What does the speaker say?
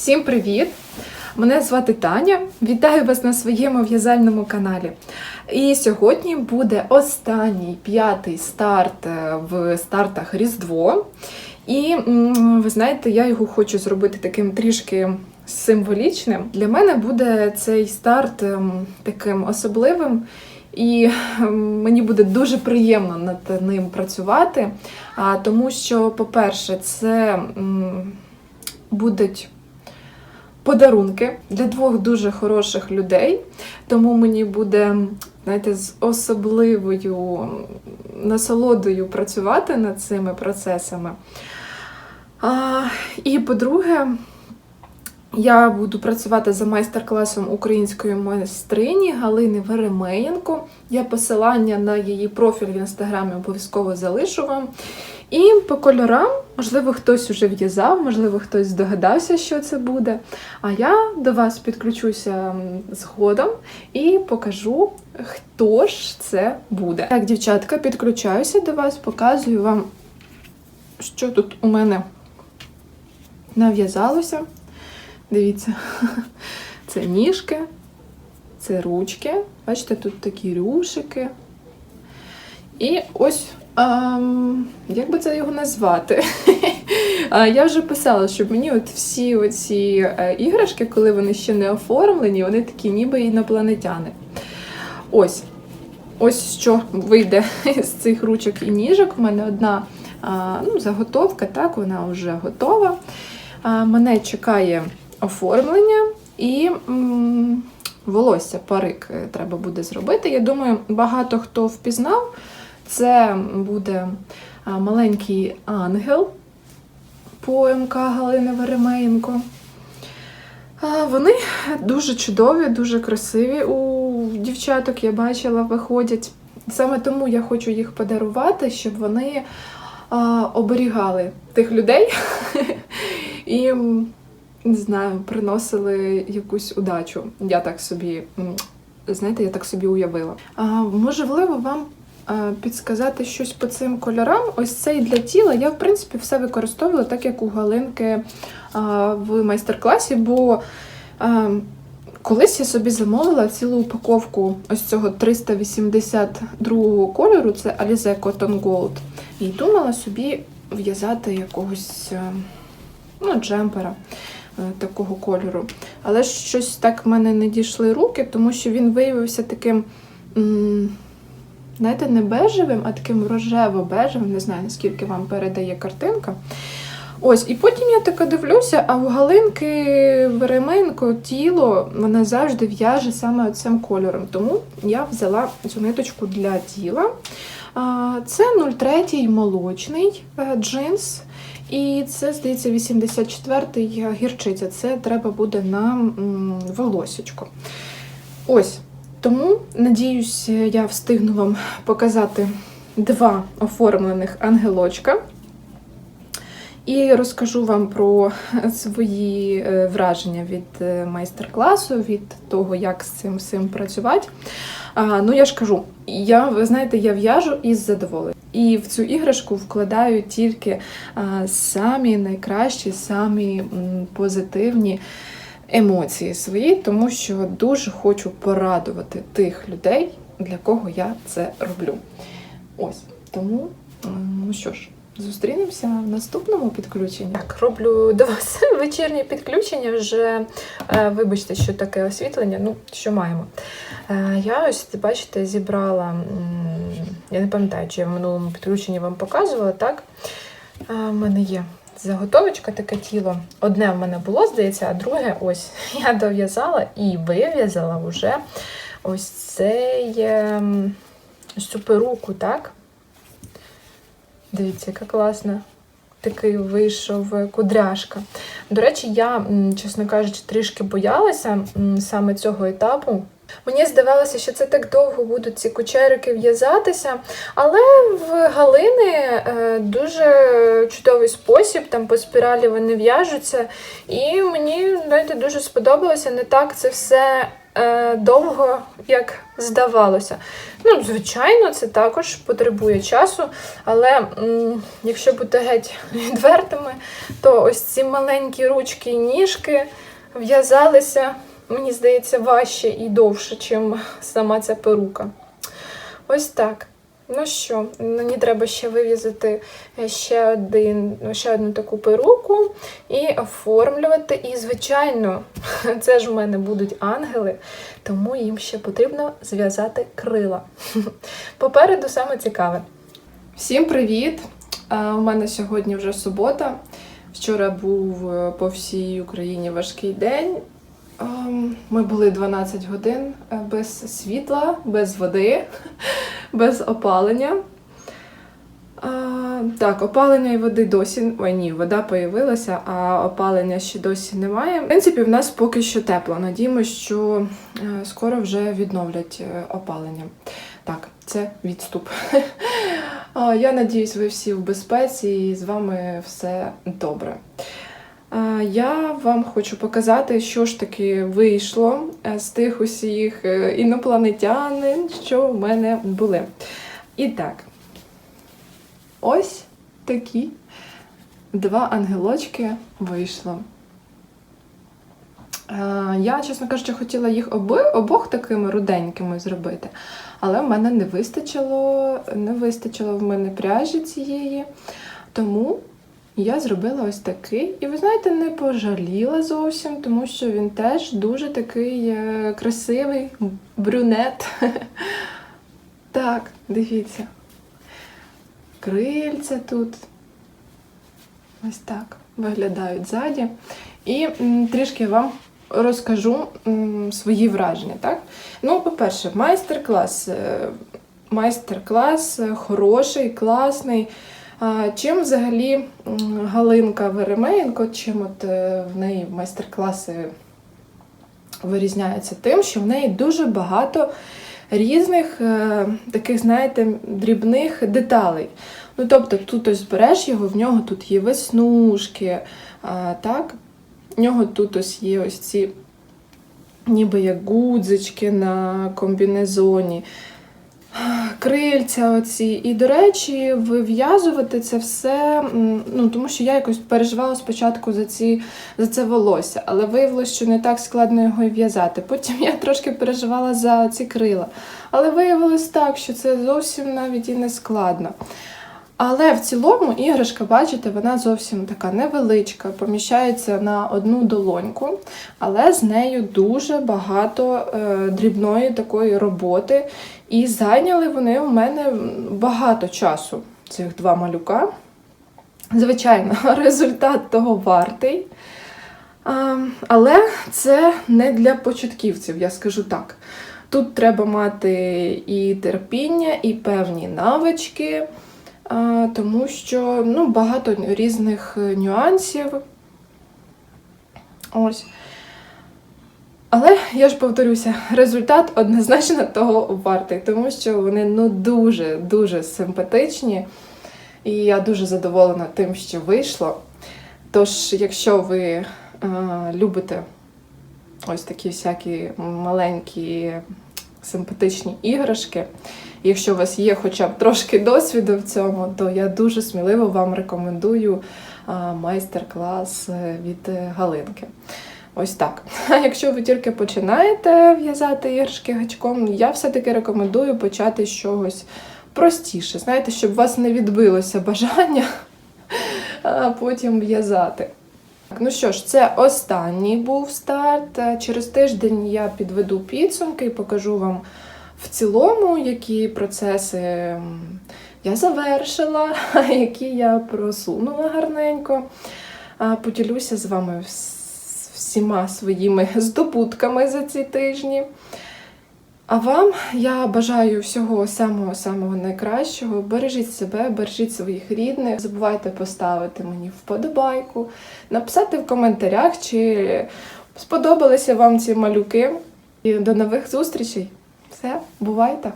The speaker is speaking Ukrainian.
Всім привіт! Мене звати Таня. Вітаю вас на своєму в'язальному каналі. І сьогодні буде останній п'ятий старт е, в стартах Різдво. І ви знаєте, я його хочу зробити таким трішки символічним. Для мене буде цей старт ем, таким особливим. І ем, мені буде дуже приємно над ним працювати, тому що, по-перше, це будуть подарунки для двох дуже хороших людей. Тому мені буде, знаєте, з особливою насолодою працювати над цими процесами. А, і по-друге, я буду працювати за майстер-класом української майстрині Галини Веремеєнко. Я посилання на її профіль в інстаграмі обов'язково залишу вам. І по кольорам, можливо, хтось уже в'язав, можливо, хтось здогадався, що це буде. А я до вас підключуся згодом і покажу, хто ж це буде. Так, дівчатка, підключаюся до вас, показую вам, що тут у мене нав'язалося. Дивіться, це ніжки, це ручки. Бачите, тут такі рюшики. І ось, ем, як би це його назвати? Я вже писала, щоб мені от всі оці е, іграшки, коли вони ще не оформлені, вони такі ніби інопланетяни. Ось. Ось що вийде з цих ручок і ніжок. У мене одна ну, заготовка, так, вона вже готова. Мене чекає оформлення і волосся, парик е, треба буде зробити. Я думаю, багато хто впізнав. Це буде маленький ангел по МК Галини Веремеєнко. Вони дуже чудові, дуже красиві у дівчаток, я бачила, виходять. Саме тому я хочу їх подарувати, щоб вони а, оберігали тих людей і, не знаю, приносили якусь удачу. Я так собі, знаєте, я так собі уявила. Можливо, вам підсказати щось по цим кольорам. Ось цей для тіла. Я, в принципі, все використовувала так, як у Галинки в майстер-класі, бо колись я собі замовила цілу упаковку ось цього 382 кольору, це Alize Cotton Gold. І думала собі в'язати якогось е, ну, джемпера е, такого кольору. Але щось так в мене не дійшли руки, тому що він виявився таким. Знаєте, не бежевим, а таким рожево-бежевим, не знаю, наскільки вам передає картинка. Ось, і потім я така дивлюся, а в Галинки Веременко тіло вона завжди в'яже саме цим кольором. Тому я взяла цю ниточку для тіла. Це 03-й молочний е, джинс. І це, здається, 84-й гірчиця. Це треба буде на м, волосечко. Ось. Тому, надіюсь, я встигну вам показати два оформлених ангелочка. І розкажу вам про свої е, враження від е, майстер-класу, від того, як з цим всім працювати. А, ну, я ж кажу, я, ви знаєте, я в'яжу із задоволенням. І в цю іграшку вкладаю тільки а, самі найкращі, самі позитивні емоції свої, тому що дуже хочу порадувати тих людей, для кого я це роблю. Ось тому, ну що ж. Зустрінемося в наступному підключенні. Так, роблю до вас вечірнє підключення. Вже е, вибачте, що таке освітлення. Ну, що маємо. Е, я ось, бачите, зібрала. Я не пам'ятаю, чи я в минулому підключенні вам показувала, так? У мене є заготовочка, таке тіло. Одне в мене було, здається, а друге ось я дов'язала і вив'язала вже ось цей ем, ось цю перуку, так? Дивіться, яка класна. Такий вийшов е, кудряшка. До речі, я, чесно кажучи, трішки боялася саме цього етапу, Мені здавалося, що це так довго будуть ці кучерики в'язатися, але в Галини е, дуже чудовий спосіб, там по спіралі вони в'яжуться. І мені знаєте, дуже сподобалося не так це все е, довго, як здавалося. Ну, звичайно, це також потребує часу, але якщо бути геть відвертими, то ось ці маленькі ручки і ніжки в'язалися, мені здається, важче і довше, ніж сама ця перука. Ось так. Ну що, мені треба ще вивізати ще, один, ще одну таку перуку і оформлювати. І, звичайно, це ж в мене будуть ангели, тому їм ще потрібно зв'язати крила. Попереду саме цікаве. Всім привіт! Е, У мене сьогодні вже субота. Вчора був е, по всій Україні важкий день. Ем, Ми були 12 годин е, без світла, без води, без опалення. Так, опалення і води досі. Ой, ні, вода появилася, а опалення ще досі немає. В принципі, в нас поки що тепло. Надіємося, що е, скоро вже відновлять е, опалення. Так, це відступ. Я надіюсь, ви всі в безпеці і з вами все добре. Я вам хочу показати, що ж таки вийшло е, з тих усіх е, інопланетянин, що в мене були. І так, ось такі два ангелочки вийшло. Е, Я, чесно кажучи, хотіла їх обох такими руденькими зробити, але в мене не вистачило, не вистачило в мене пряжі цієї. Тому я зробила ось такий. І ви знаєте, не пожаліла зовсім, тому що він теж дуже такий е, красивий брюнет. Так, дивіться. Крильця тут. Ось так виглядають ззаді. І трішки вам розкажу свої враження. Так? Ну, по-перше, майстер-клас. Е, Майстер-клас е, хороший, класний. Чим взагалі Галинка Веремеєнко, чим от е, в неї майстер-класи вирізняються тим, що в неї дуже багато різних е, таких, знаєте, дрібних деталей. Ну, тобто, тут ось береш його, в нього тут є веснушки, так? В нього тут ось є ось ці ніби як гудзички на комбінезоні, крильця оці. І, до речі, вив'язувати це все, ну, тому що я якось переживала спочатку за, ці, за це волосся, але виявилося, що не так складно його і в'язати. Потім я трошки переживала за ці крила. Але виявилось так, що це зовсім навіть і не складно. Але в цілому іграшка, бачите, вона зовсім така невеличка, поміщається на одну долоньку, але з нею дуже багато е, дрібної такої роботи. І зайняли вони в мене багато часу, цих два малюка. Звичайно, результат того вартий. Але це не для початківців, я скажу так. Тут треба мати і терпіння, і певні навички, тому що ну, багато різних нюансів. Ось. Але я ж повторюся, результат однозначно того вартий, тому що вони ну дуже-дуже симпатичні. І я дуже задоволена тим, що вийшло. Тож, якщо ви е, любите ось такі всякі маленькі симпатичні іграшки, якщо у вас є хоча б трошки досвіду в цьому, то я дуже сміливо вам рекомендую майстер-клас е, від е, Галинки. Ось так. А якщо ви тільки починаєте в'язати іграшки гачком, я все-таки рекомендую почати з чогось простіше. Знаєте, щоб у вас не відбилося бажання а потім в'язати. Так, Ну що ж, це останній був старт. Через тиждень я підведу підсумки і покажу вам в цілому, які процеси я завершила, які я просунула гарненько. Поділюся з вами всіма своїми здобутками за ці тижні. А вам я бажаю всього самого-самого найкращого. Бережіть себе, бережіть своїх рідних. Не Забувайте поставити мені вподобайку, написати в коментарях, чи сподобалися вам ці малюки. І до нових зустрічей. Все, бувайте!